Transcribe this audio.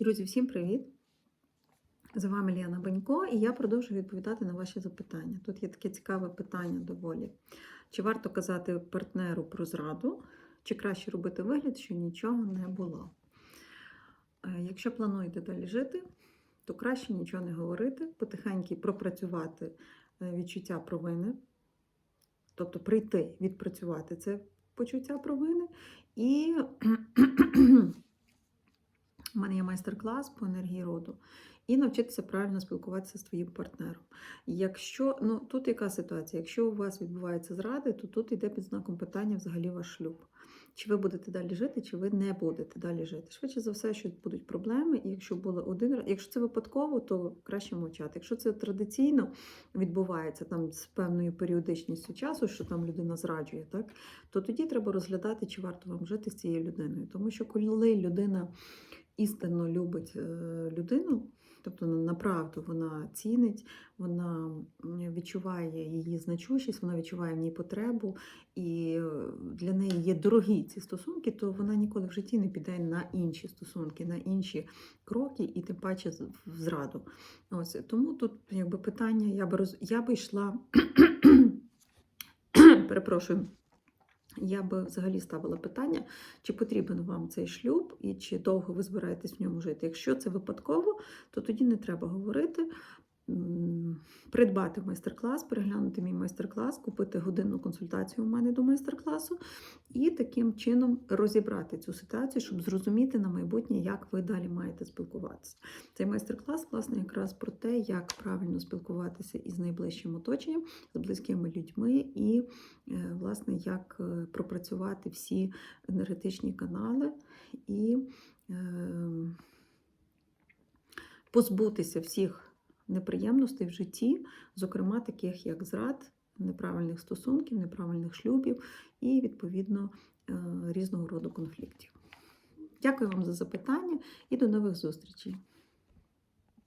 Друзі, всім привіт! З вами Ліана Банько, і я продовжую відповідати на ваші запитання. Тут є таке цікаве питання доволі. Чи варто казати партнеру про зраду, чи краще робити вигляд, що нічого не було? Е, Якщо плануєте далі жити, то краще нічого не говорити, потихеньку пропрацювати е, відчуття провини, тобто прийти, відпрацювати це почуття провини. І у мене є майстер-клас по енергії роду. І навчитися правильно спілкуватися з твоїм партнером. Якщо ну тут яка ситуація? Якщо у вас відбувається зради, то тут йде під знаком питання взагалі ваш шлюб. Чи ви будете далі жити, чи ви не будете далі жити? Швидше за все, що будуть проблеми. І якщо було один раз, якщо це випадково, то краще мовчати. Якщо це традиційно відбувається там з певною періодичністю часу, що там людина зраджує, так то тоді треба розглядати, чи варто вам жити з цією людиною. Тому що коли людина істинно любить е, людину, тобто направду вона цінить, вона відчуває її значущість, вона відчуває в ній потребу, і е, для неї є дорогі ці стосунки, то вона ніколи в житті не піде на інші стосунки, на інші кроки, і тим паче в зраду. Ось тому тут якби питання, я би роз... я би йшла. Перепрошую. Я би взагалі ставила питання, чи потрібен вам цей шлюб і чи довго ви збираєтесь в ньому жити. Якщо це випадково, то тоді не треба говорити. Придбати майстер-клас, переглянути мій майстер-клас, купити годинну консультацію у мене до майстер-класу і таким чином розібрати цю ситуацію, щоб зрозуміти на майбутнє, як ви далі маєте спілкуватися. Цей майстер-клас, власне, якраз про те, як правильно спілкуватися із найближчим оточенням, з близькими людьми, і, е, власне, як е, пропрацювати всі енергетичні канали і е, позбутися всіх неприємностей в житті, зокрема таких як зрад, неправильних стосунків, неправильних шлюбів і, відповідно, е, різного роду конфліктів. Дякую вам за запитання і до нових зустрічей!